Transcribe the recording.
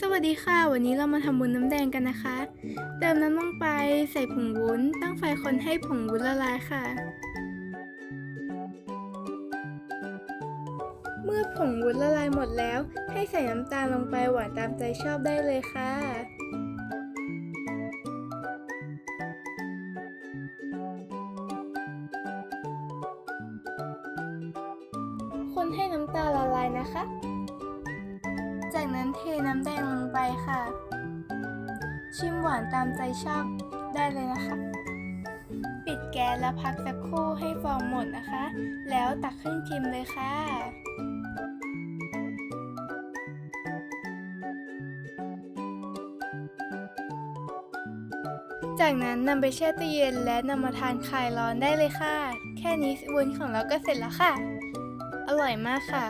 สวัสดีค่ะ วันนี้เรามาทำวุ้นน้ำแดงกันนะคะ เติมน้ำลงไปใส่ผงวุ้น ตั้งไฟคนให้ผงวุ้นละลายค่ะ เมื่อผงวุ้นละลายหมดแล้ว ให้ใส่น้ำตาลลงไปหวานตามใจชอบได้เลยค่ะคนให้น้ำตาลละลายนะคะ เทน้ำแดงลงไปค่ะ ชิมหวานตามใจชอบได้เลยนะคะ ปิดแก๊สแล้วพักสักครู่ให้ฟองหมดนะคะ แล้วตักขึ้นชิมเลยค่ะจากนั้นนำไปแช่ตู้เย็นและนำมาทานคลายร้อนได้เลยค่ะ แค่นี้วุ้นของเราก็เสร็จแล้วค่ะ อร่อยมากค่ะ